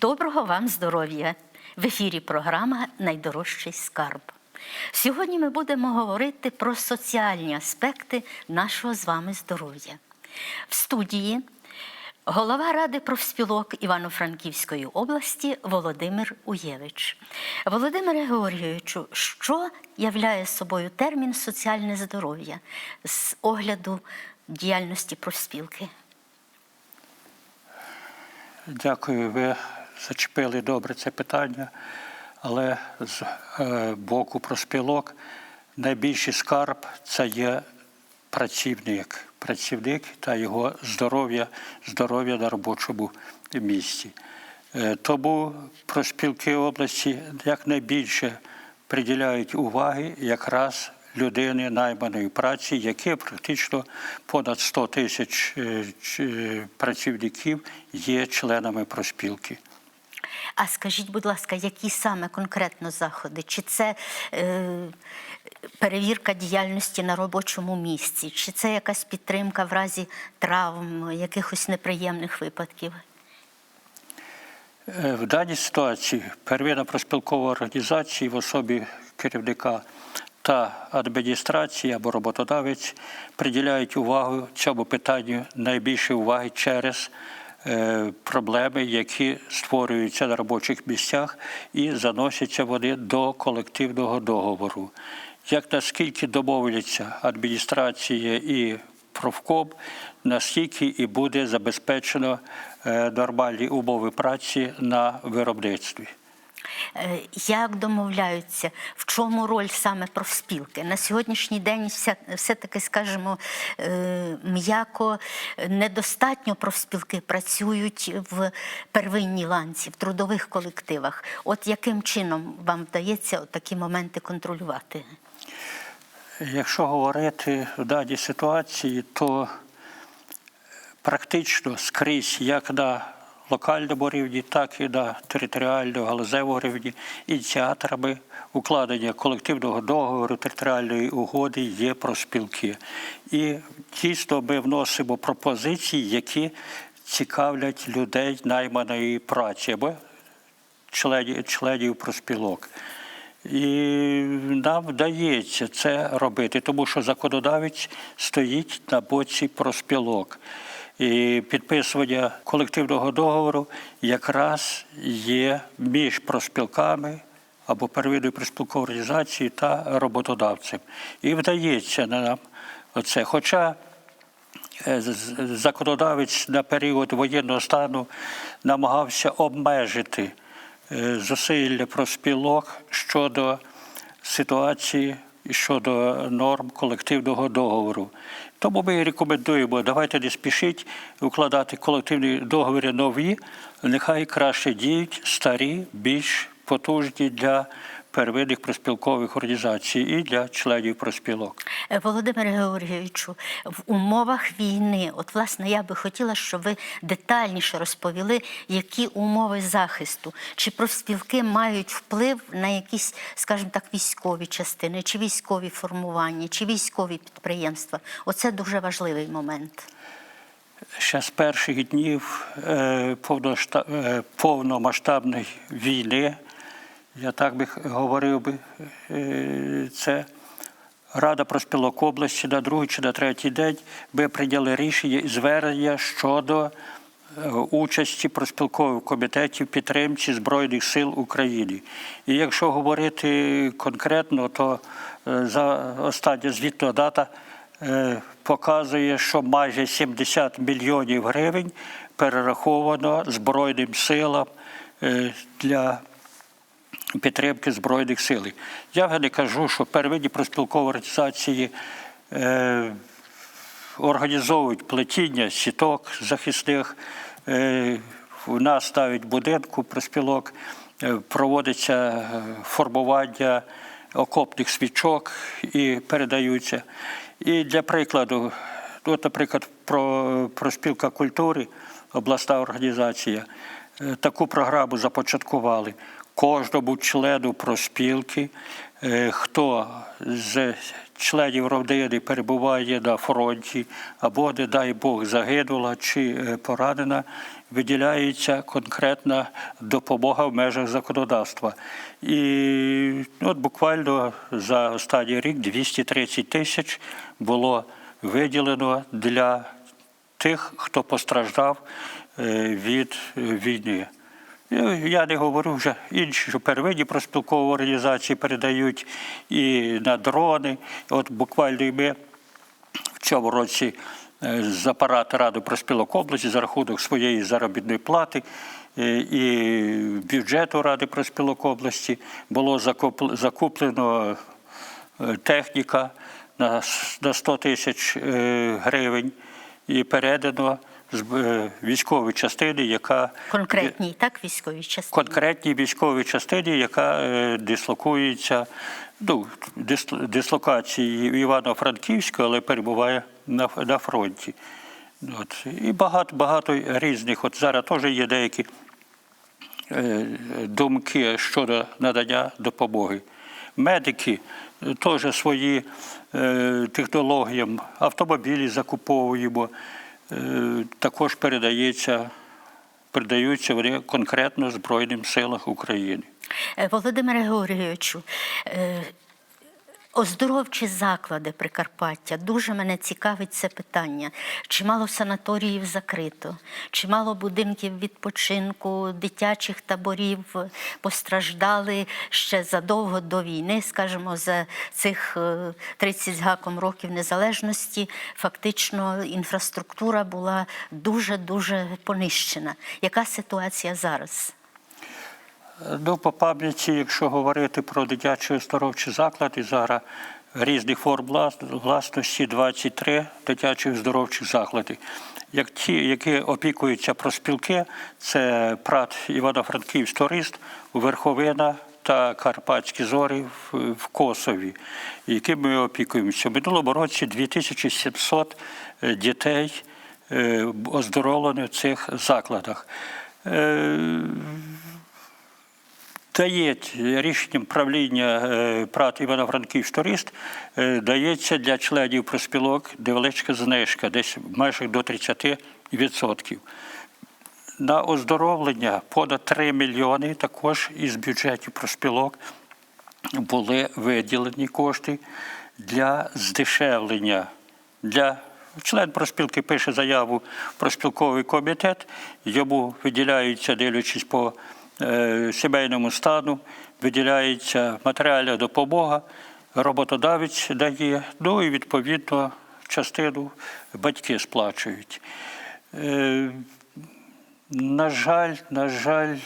Доброго вам здоров'я! В ефірі програма Найдорожчий скарб. Сьогодні ми будемо говорити про соціальні аспекти нашого з вами здоров'я. В студії голова Ради профспілок Івано-Франківської області Володимир Уєвич. Володимире Георгійовичу, що являє собою термін соціальне здоров'я з огляду діяльності профспілки? Дякую, ви зачепили добре це питання, але з е, боку проспілок найбільший скарб це є працівник, працівник та його здоров'я, здоров'я на робочому місці. Е, Тому проспілки області якнайбільше приділяють уваги якраз людини найманої праці, які практично понад 100 тисяч е, працівників є членами проспілки. А скажіть, будь ласка, які саме конкретно заходи? Чи це е, перевірка діяльності на робочому місці, чи це якась підтримка в разі травм, якихось неприємних випадків? Е, В даній ситуації первинна проспілкова організація в особі керівника та адміністрації або роботодавець приділяють увагу цьому питанню найбільше уваги через проблеми, які створюються на робочих місцях і заносяться вони до колективного договору. Як наскільки домовляться адміністрація і профком, настільки і буде забезпечено е, нормальні умови праці на виробництві. Е, Як домовляються, в чому роль саме профспілки? На сьогоднішній день все-таки, скажімо, е, м'яко недостатньо профспілки працюють в первинній ланці, в трудових колективах. От яким чином вам вдається такі моменти контролювати? Якщо говорити в даній ситуації, то практично скрізь, як на локальному рівні, так і на територіальному галузевому рівні, ініціаторами укладення колективного договору територіальної угоди є проспілки. І дійсно ми вносимо пропозиції, які цікавлять людей найманої праці або членів, членів проспілок. І нам вдається це робити, тому що законодавець стоїть на боці проспілок. І підписування колективного договору якраз є між проспілками або первинною проспілковою організацією та роботодавцем. І вдається нам оце. Хоча Е, законодавець на період воєнного стану намагався обмежити е, зусилля проспілок щодо ситуації щодо норм колективного договору. Тому ми рекомендуємо, давайте не спішіть укладати колективні договори нові, нехай краще діють старі, більш потужні для первинних проспілкових організацій і для членів проспілок. Е, Володимире Георгійовичу, в умовах війни, от власне я би хотіла, щоб ви детальніше розповіли, які умови захисту, чи профспілки мають вплив на якісь, скажімо так, військові частини, чи військові формування, чи військові підприємства. Оце дуже важливий момент. Ще з перших днів е, е, повномасштабної війни, я так би говорив би, е, це Рада проспілок області на другий чи на третій день ми прийняли рішення і звернення щодо е, участі проспілкових комітетів підтримці Збройних сил України. І якщо говорити конкретно, то е, за остання звітна дата показує, що майже 70 мільйонів гривень перераховано Збройним силам для підтримки Збройних сил. Я вже не кажу, що первинні проспілкові організації е, організовують плетіння сіток захисних. Е, у нас навіть будинку проспілок е, проводиться е, формування окопних свічок і передаються. І для прикладу, от, наприклад, про, про культури, обласна організація, е, таку програму започаткували. Кожному члену проспілки е, хто з членів родини перебуває на фронті або, не дай Бог, загинула чи е, поранена, виділяється конкретна допомога в межах законодавства. І ну, от буквально за останній рік 230 тисяч було виділено для тих, хто постраждав е, від війни. Ну, Я не говорю вже інші, що первинні проспілкові організації передають і на дрони. От буквально і ми в цьому році е, з апарату Ради проспілок області за рахунок своєї заробітної плати е, і бюджету Ради проспілок області було закуплено е, техніка на с- 100 тисяч гривень і передано е, військової частини, яка Конкретній, так, військовій частині. конкретній військовій частині, яка е, дислокується, ну, дислокації в Івано-Франківську, але перебуває на, на фронті. От. І багато, багато різних. От зараз теж є деякі е, думки щодо надання допомоги. Медики е, теж свої е, технологіям, автомобілі закуповуємо, е, також передається, передаються конкретно Збройним силам України. Е, Володимире Георгійовичу, е, оздоровчі заклади Прикарпаття. Дуже мене цікавить це питання. Чимало санаторіїв закрито, чимало будинків відпочинку, дитячих таборів постраждали ще задовго до війни, скажімо, за цих е, 30 з гаком років незалежності. Фактично інфраструктура була дуже-дуже понищена. Яка ситуація зараз? Ну, по пам'яті, якщо говорити про дитячі оздоровчі заклади, зараз різних форм влас- власності 23 дитячих оздоровчих заклади. Як ті, які опікуються про спілки, це ПРАТ Івано-Франківськ Турист, Верховина та Карпатські зорі в, Косові, яким ми опікуємося. В минулому році 2700 дітей е, оздоровлені в цих закладах. Е, дає рішенням правління е, ПРАТ Івано-Франківськ турист е, дається для членів проспілок невеличка знижка, десь майже до 30%. На оздоровлення понад 3 мільйони також із бюджетів проспілок були виділені кошти для здешевлення. Для член проспілки пише заяву про спілковий комітет, йому виділяється, дивлячись по е, сімейному стану, виділяється матеріальна допомога, роботодавець дає, ну і відповідно частину батьки сплачують. Е, на жаль, на жаль,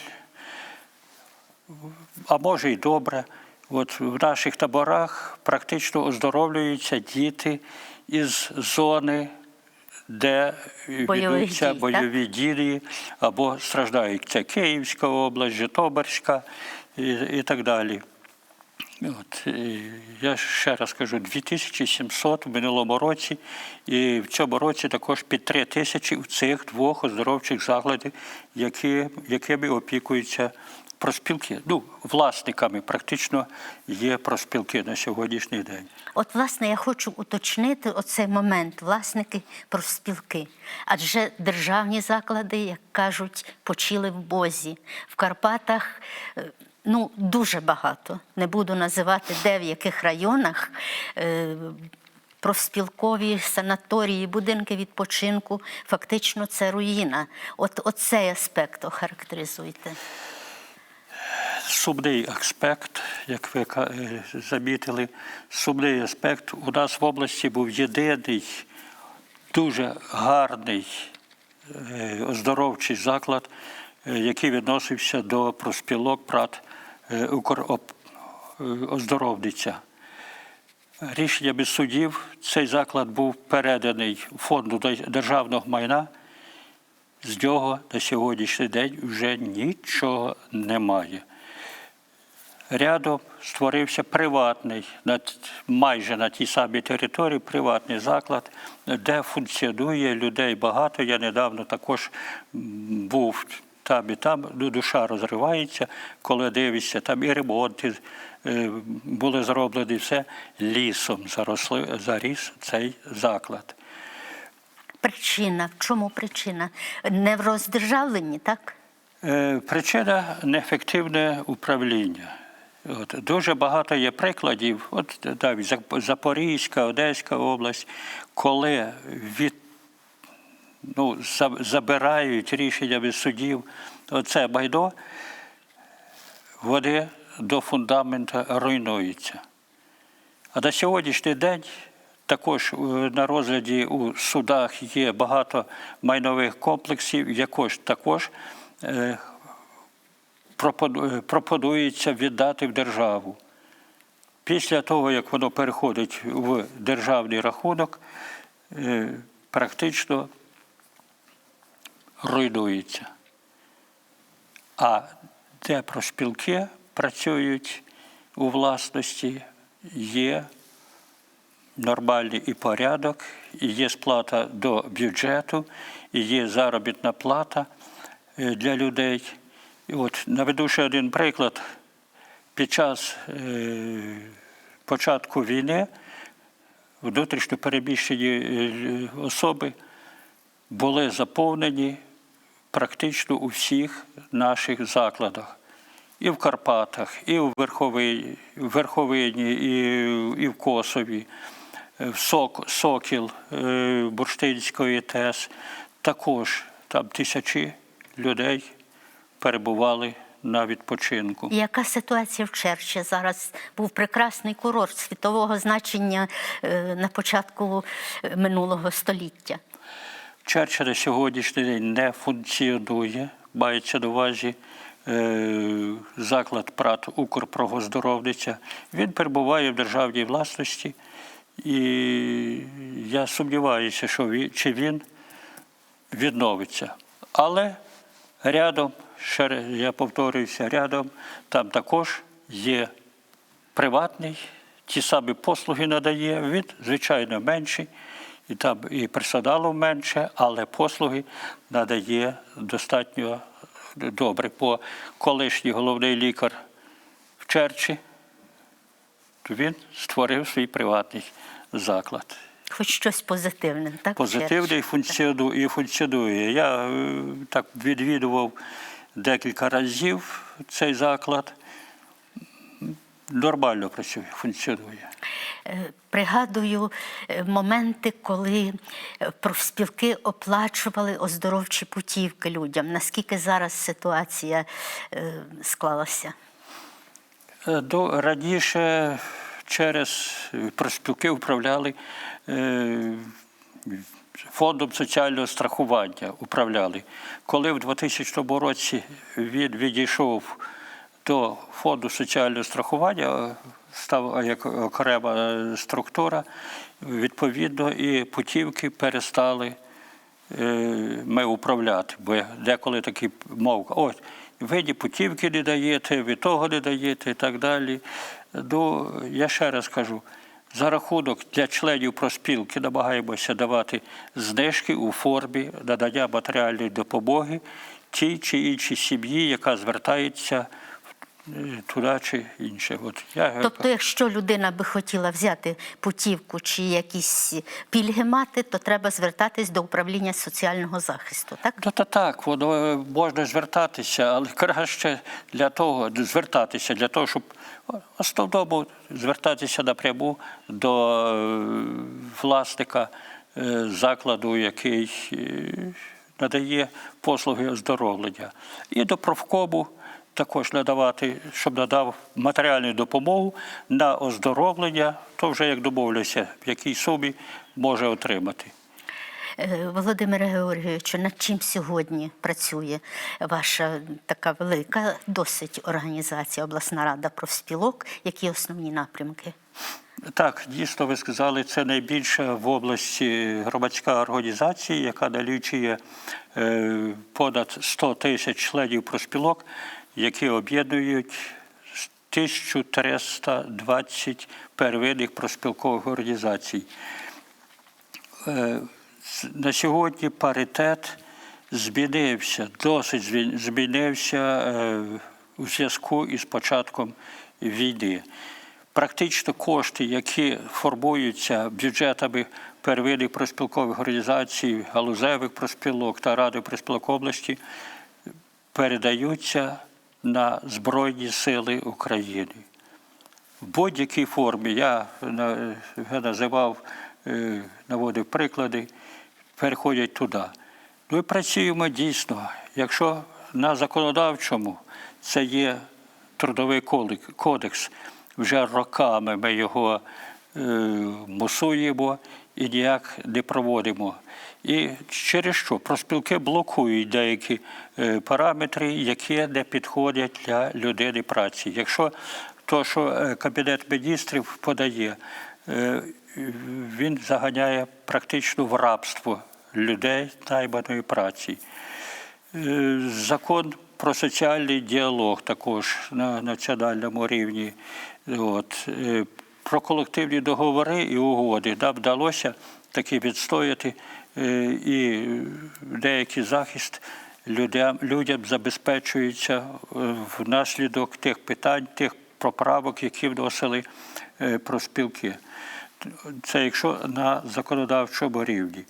а може й добре. От в наших таборах практично оздоровлюються діти із зони, де ведуться бойові дії або страждають. Це Київська область, Житомирська і, і так далі. От, я ще раз кажу, 2700 в минулому році, і в цьому році також під 3 тисячі в цих двох оздоровчих закладах, які, якими опікуються проспілки. Ну, власниками практично є проспілки на сьогоднішній день. От, власне, я хочу уточнити оцей момент власники профспілки. Адже державні заклади, як кажуть, почили в Бозі. В Карпатах е, ну, дуже багато. Не буду називати, де в яких районах. е, Профспілкові санаторії, будинки відпочинку, фактично це руїна. От оцей аспект охарактеризуйте. Сумний аспект, як ви е, замітили, сумний аспект. У нас в області був єдиний дуже гарний е, оздоровчий заклад, е, який відносився до проспілок ПРАТ е, «Укроп- е, оздоровниця. Рішеннями судів цей заклад був переданий фонду державного майна. З нього на сьогоднішній день вже нічого немає. Рядом створився приватний, майже на тій самій території, приватний заклад, де функціонує людей багато. Я недавно також був Там і там ну, душа розривається, коли дивишся, там і ремонти е, були зроблені, все лісом заросли, заріс цей заклад. Причина. В чому причина? Не в роздержавленні, так? Е, Причина неефективне управління. От, дуже багато є прикладів, от Зап- Запорізька, Одеська область, коли від, ну, за- забирають рішеннями судів оце майно, вони до фундамента руйнуються. А на сьогоднішній день також е, на розгляді у судах є багато майнових комплексів, якож також е, пропонується віддати в державу. Після того, як воно переходить в державний рахунок, е, практично руйнується. А де проспілки працюють у власності, є нормальний і порядок, і є сплата до бюджету, і є заробітна плата е, для людей. От наведу ще один приклад. Під час е, початку війни внутрішньо переміщені е, особи були заповнені практично у всіх наших закладах. І в Карпатах, і в Верховині, Верховині і, і в Косові, е, в Сок, Сокіл е, Бурштинської ТЕС. Також там тисячі людей перебували на відпочинку. Яка ситуація в Черчі зараз? Був прекрасний курорт світового значення е, на початку е, минулого століття. Черча на сьогоднішній день не функціонує, мається на увазі е, заклад ПРАТ Укрпрогоздоровниця. Він перебуває в державній власності, і я сумніваюся, що він, чи він відновиться. Але рядом, ще раз я повторююся, рядом там також є приватний, ті самі послуги надає, він, звичайно, менший, і там і персоналу менше, але послуги надає достатньо добре. Бо колишній головний лікар в Черчі, то він створив свій приватний заклад. Хоч щось позитивне, так? функціонує, і функціонує. Я е, так відвідував декілька разів цей заклад. Нормально працює, функціонує. Е, Пригадую е, моменти, коли е, профспілки оплачували оздоровчі путівки людям. Наскільки зараз ситуація склалася? До, раніше через проспілки управляли фондом соціального страхування. Управляли. Коли в 2000 році він відійшов до фонду соціального страхування, став як окрема структура, відповідно, і путівки перестали е, ми управляти. Бо деколи такі мовка, ось, ви ні путівки не даєте, ви того не даєте і так далі. Ну, я ще раз кажу, за рахунок для членів проспілки намагаємося давати знижки у формі надання матеріальної допомоги тій чи іншій сім'ї, яка звертається туди чи інше. От я Тобто, якщо людина би хотіла взяти путівку чи якісь пільги мати, то треба звертатись до управління соціального захисту, так? Та, та так, воно е, можна звертатися, але краще для того звертатися, для того, щоб основному звертатися напряму до е, власника е, закладу, який надає послуги оздоровлення. І до профкому також надавати, щоб надав матеріальну допомогу на оздоровлення, то вже як домовляся, в якій сумі може отримати. Е, Володимире Георгійовичу, над чим сьогодні працює ваша така велика досить організація, обласна рада профспілок? Які основні напрямки? Так, дійсно, ви сказали, це найбільша в області громадська організація, яка налічує е, понад 100 тисяч членів проспілок, які об'єднують 1320 первинних проспілкових організацій. Е, На сьогодні паритет змінився, досить змінився е, у зв'язку із початком війни. Практично кошти, які формуються бюджетами первинних проспілкових організацій, галузевих проспілок та ради проспілок області, передаються на Збройні Сили України. В будь-якій формі я називав, е, наводив приклади, переходять туди. І працюємо дійсно. Якщо на законодавчому це є трудовий кодекс, вже роками ми його мусуємо і ніяк не проводимо. І через що проспілки блокують деякі е, параметри, які не підходять для людини праці. Якщо то, що е, Кабінет міністрів подає, е, він заганяє практично в рабство людей найманої праці. Е, Закон про соціальний діалог також на національному рівні. От. Про колективні договори і угоди нам вдалося таки відстояти е, і деякий захист людям, людям забезпечується е, внаслідок тих питань, тих поправок, які вносили е, профспілки. Це якщо на законодавчому рівні.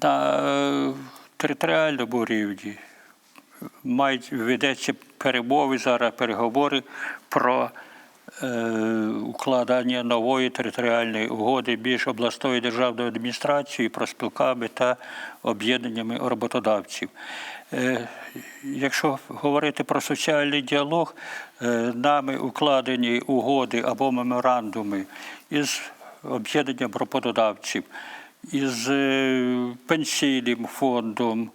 На територіальному рівні мають ведеться перемови зараз, переговори про укладання нової територіальної угоди між обласною державною адміністрацією, проспілками та об'єднаннями роботодавців. Е, Якщо говорити про соціальний діалог, е, нами укладені угоди або меморандуми із об'єднанням роботодавців із е, пенсійним фондом, е,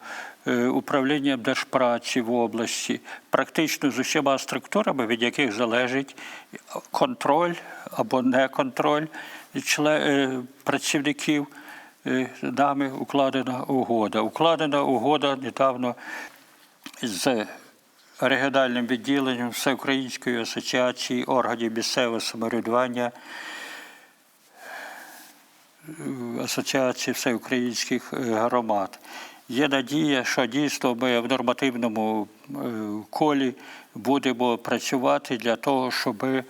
управлінням держпраці в області, практично з усіма структурами, від яких залежить контроль або неконтроль чле- е, працівників. е, Нами укладена угода. Укладена угода недавно з регіональним відділенням Всеукраїнської асоціації органів місцевого самоврядування Асоціації всеукраїнських е, громад. Є надія, що дійсно ми в нормативному е, колі будемо працювати для того, щоб е,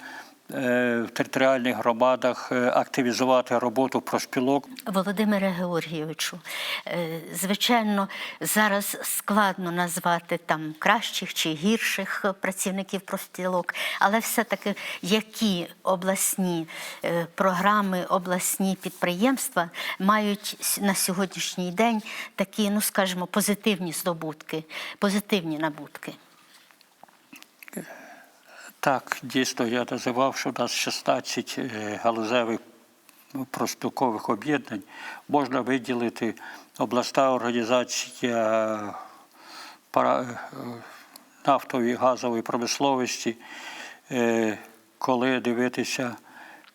в територіальних громадах е, активізувати роботу профспілок. Володимире Георгійовичу, е, звичайно, зараз складно назвати там кращих чи гірших працівників профспілок, але все-таки які обласні е, програми, обласні підприємства мають на сьогоднішній день такі, ну скажімо, позитивні здобутки, позитивні набутки. Так, дійсно, я називав, що у нас 16 е, галузевих профспілкових об'єднань. Можна виділити обласна організація пара- е, нафтової газової промисловості, е, коли дивитися,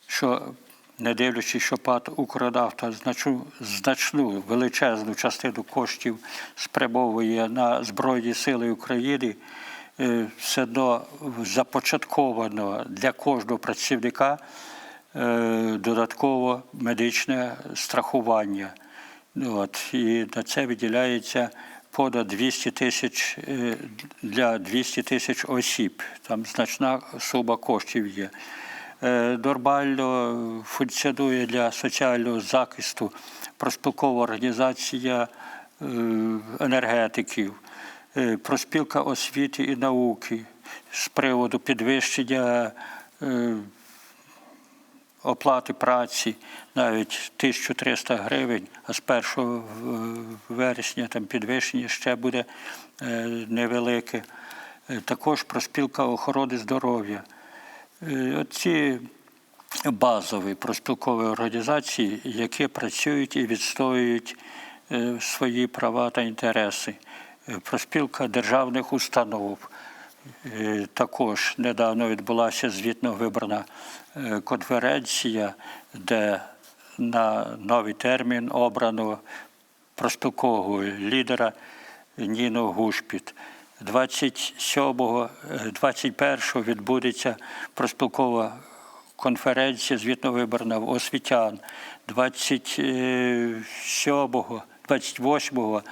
що не дивлячись, що ПАТ «Укрнафта» значну, значну величезну частину коштів спрямовує на Збройні Сили України, е, все одно започатковано для кожного працівника е, додатково медичне страхування. От, і на це виділяється понад 200 тисяч е, для 200 тисяч осіб. Там значна сума коштів є. Е, Нормально функціонує для соціального захисту проспілкова організація е, енергетиків, е, проспілка освіти і науки з приводу підвищення е, оплати праці навіть 1300 гривень, а з 1 вересня там підвищення ще буде е, невелике. Е, Також проспілка охорони здоров'я. Е, Оці базові проспілкові організації, які працюють і відстоюють е, свої права та інтереси. Е, Проспілка державних установ. Е, Також недавно відбулася звітно вибрана е, конференція, де на новий термін обрано проспілкового лідера Ніну Гушпіт. 27-го, е, 21-го відбудеться проспілкова конференція звітно виборна в освітян. 27-го 28-го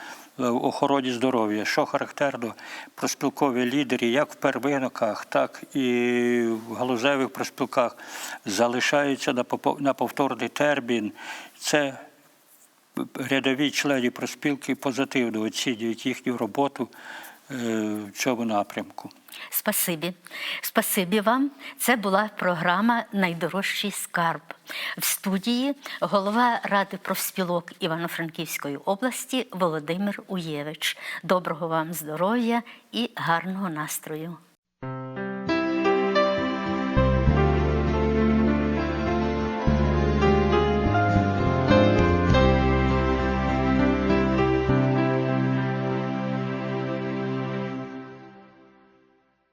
в охороні здоров'я, що характерно проспілкові лідери, як в первиноках, так і в галузевих проспілках залишаються на повторний термін. Це рядові члени проспілки позитивно оцінюють їхню роботу е, в цьому напрямку. Спасибі. Спасибі вам. Це була програма Найдорожчий скарб. В студії голова Ради профспілок Івано-Франківської області Володимир Уєвич. Доброго вам здоров'я і гарного настрою.